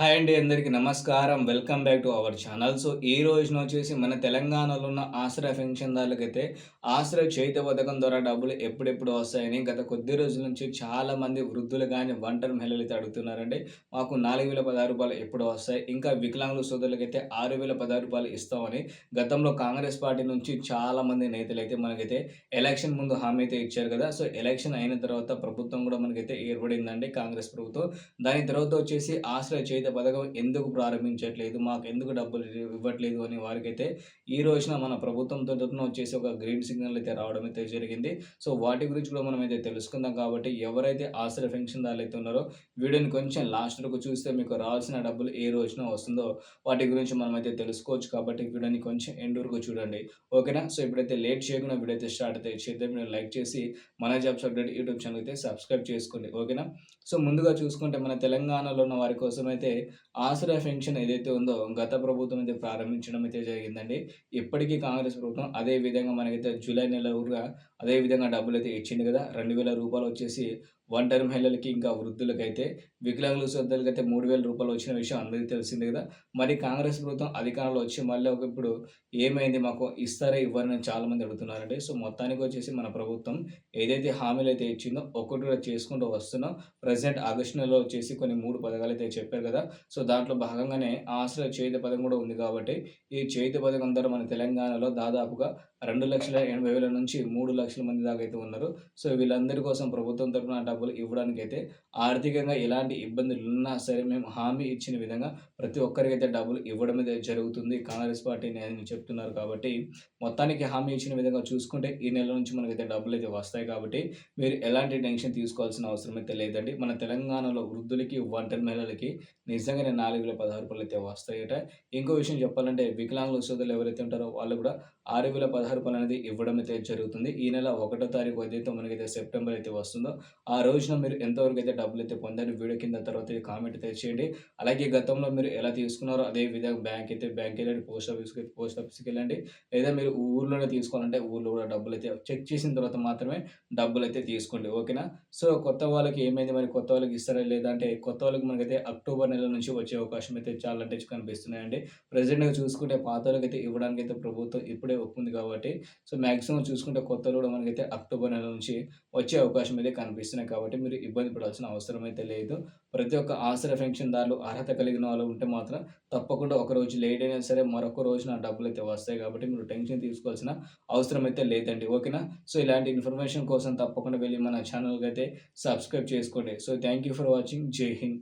Hi అండి అందరికీ నమస్కారం. Welcome back to our channel. So ఈ రోజున వచ్చేసి మన తెలంగాణలో ఉన్న ఆశ్రయ పెన్షన్దారులకైతే ఆశ్రయ చేతి పథకం ద్వారా డబ్బులు ఎప్పుడెప్పుడు వస్తాయని గత కొద్ది రోజుల నుంచి చాలామంది వృద్ధులు కానీ ఒంటరి మహిళలు అయితే అడుగుతున్నారండి. మాకు నాలుగు వేల పదహారు రూపాయలు ఎప్పుడు వస్తాయి? ఇంకా వికలాంగుల సోదరులకైతే ఆరు వేల పదహారు రూపాయలు ఇస్తామని గతంలో కాంగ్రెస్ పార్టీ నుంచి చాలామంది నేతలు అయితే మనకైతే ఎలక్షన్ ముందు హామీ అయితే ఇచ్చారు కదా. సో ఎలక్షన్ అయిన తర్వాత ప్రభుత్వం కూడా మనకైతే ఏర్పడిందండి కాంగ్రెస్ ప్రభుత్వం. దాని తర్వాత వచ్చేసి ఆశ్రయ చేతి పథకం ఎందుకు ప్రారంభించట్లేదు మాకు ఎందుకు డబ్బులు ఇవ్వట్లేదు అని వారికైతే ఈ రోజున మన ప్రభుత్వం తరఫున వచ్చేసి ఒక గ్రీన్ సిగ్నల్ అయితే రావడం అయితే జరిగింది. సో వాటి గురించి కూడా మనం అయితే తెలుసుకుందాం కాబట్టి ఎవరైతే ఆశ్రయ పెన్షన్ దారులు అయితే ఉన్నారో వీడియోని కొంచెం లాస్ట్ వరకు చూస్తే మీకు రావాల్సిన డబ్బులు ఏ రోజున వస్తుందో వాటి గురించి మనం అయితే తెలుసుకోవచ్చు కాబట్టి వీడియోని కొంచెం ఎండ్ వరకు చూడండి. ఓకేనా? సో ఇప్పుడైతే లేట్ చేయకుండా వీడియో అయితే స్టార్ట్ అయితే చేద్దాం. మీరు లైక్ చేసి మన జాబ్స్ అప్డేట్ యూట్యూబ్ ఛానల్ అయితే సబ్స్క్రైబ్ చేసుకోండి. ఓకేనా? సో ముందుగా చూసుకుంటే మన తెలంగాణలో ఉన్న వారి కోసం అయితే ఆసరా పెన్షన్ ఏదైతే ఉందో గత ప్రభుత్వం అయితే ప్రారంభించడం అయితే జరిగిందండి. ఇప్పటికీ కాంగ్రెస్ ప్రభుత్వం అదే విధంగా మనకైతే జూలై నెల అదేవిధంగా అదే విధంగా డబ్బులు అయితే ఇచ్చింది కదా. రెండు వేల రూపాయలు వచ్చేసి ఒంటరి మహిళలకి ఇంకా వృద్ధులకైతే వికలాంగుల శ్రద్ధలకి అయితే మూడు వేల రూపాయలు వచ్చిన విషయం అందరికీ తెలిసింది కదా. మరి కాంగ్రెస్ ప్రభుత్వం అధికారంలో వచ్చి మళ్ళీ ఒక ఇప్పుడు ఏమైంది? మాకు ఇస్తారా? ఇవ్వరని చాలామంది అడుగుతున్నారండి. సో మొత్తానికి వచ్చేసి మన ప్రభుత్వం ఏదైతే హామీలు అయితే ఇచ్చిందో ఒక్కటి చేసుకుంటూ వస్తున్నాం. ప్రజెంట్ ఆగస్టు నెలలో వచ్చేసి కొన్ని మూడు పథకాలు అయితే చెప్పారు కదా. సో దాంట్లో భాగంగానే ఆశ్రయ చేత పథకం కూడా ఉంది కాబట్టి ఈ చేతి పథకం ద్వారా మన తెలంగాణలో దాదాపుగా రెండు లక్షల ఎనభై వేల నుంచి మూడు లక్షల మంది దాకా అయితే ఉన్నారు. సో వీళ్ళందరి కోసం ప్రభుత్వం తరఫున డబ్బులు ఇవ్వడానికి అయితే ఆర్థికంగా ఎలాంటి ఇబ్బందులు ఉన్నా సరే మేము హామీ ఇచ్చిన విధంగా ప్రతి ఒక్కరికైతే డబ్బులు ఇవ్వడం అయితే జరుగుతుంది. కాంగ్రెస్ పార్టీని అని చెప్తున్నారు కాబట్టి మొత్తానికి హామీ ఇచ్చిన విధంగా చూసుకుంటే ఈ నెల నుంచి మనకైతే డబ్బులు అయితే వస్తాయి కాబట్టి మీరు ఎలాంటి టెన్షన్ తీసుకోవాల్సిన అవసరం అయితే లేదండి. మన తెలంగాణలో వృద్ధులకి ఒంటరి మహిళలకి నిజంగానే నాలుగు వేల పదహారు రూపాయలు అయితే వస్తాయట. ఇంకో విషయం చెప్పాలంటే వికలాంగుల సోదరులు ఎవరైతే ఉంటారో వాళ్ళు కూడా ఆరు వేల పదహారు రూపాయలు అనేది ఇవ్వడం అయితే జరుగుతుంది. ఈ నెల నెల ఒకటో తారీఖు ఏదైతే మనకైతే సెప్టెంబర్ అయితే వస్తుందో ఆ రోజున మీరు ఎంతవరకు అయితే డబ్బులు అయితే పొందారు వీడియో కింద తర్వాత కామెంట్ అయితే చేయండి. అలాగే గతంలో మీరు ఎలా తీసుకున్నారో అదే విధంగా బ్యాంక్ అయితే బ్యాంక్ వెళ్ళండి పోస్ట్ ఆఫీస్కి పోస్ట్ ఆఫీస్కి వెళ్ళండి. లేదా మీరు ఊర్లోనే తీసుకోవాలంటే ఊర్లో కూడా డబ్బులు అయితే చెక్ చేసిన తర్వాత మాత్రమే డబ్బులు అయితే తీసుకోండి. ఓకేనా? సో కొత్త వాళ్ళకి ఏమైంది మరి? కొత్త వాళ్ళకి ఇస్తారా లేదా అంటే కొత్త వాళ్ళకి మనకైతే అక్టోబర్ నెల నుంచి వచ్చే అవకాశం అయితే చాలా అంటే కనిపిస్తున్నాయండి. ప్రజెంట్గా చూసుకుంటే పాత వాళ్ళకి అయితే ఇవ్వడానికి అయితే ప్రభుత్వం ఇప్పుడే ఒప్పుంది కాబట్టి సో మ్యాక్సిమం చూసుకుంటే కొత్త కూడా మనకైతే అక్టోబర్ నెల నుంచి వచ్చే అవకాశం అయితే కనిపిస్తున్నాయి. కాబట్టి మీరు ఇబ్బంది పడాల్సిన అవసరం అయితే లేదు. ప్రతి ఒక్క ఆశ్రయ పెన్షన్దారులు అర్హత కలిగిన వాళ్ళు ఉంటే మాత్రం తప్పకుండా ఒక రోజు లేట్ అయినా సరే మరొక రోజు నా డబ్బులు అయితే వస్తాయి. కాబట్టి మీరు టెన్షన్ తీసుకోవాల్సిన అవసరం అయితే లేదండి. ఓకేనా? సో ఇలాంటి ఇన్ఫర్మేషన్ కోసం తప్పకుండా వెళ్ళి మన ఛానల్కి అయితే సబ్స్క్రైబ్ చేసుకోండి. So thank you for watching జై హింద్.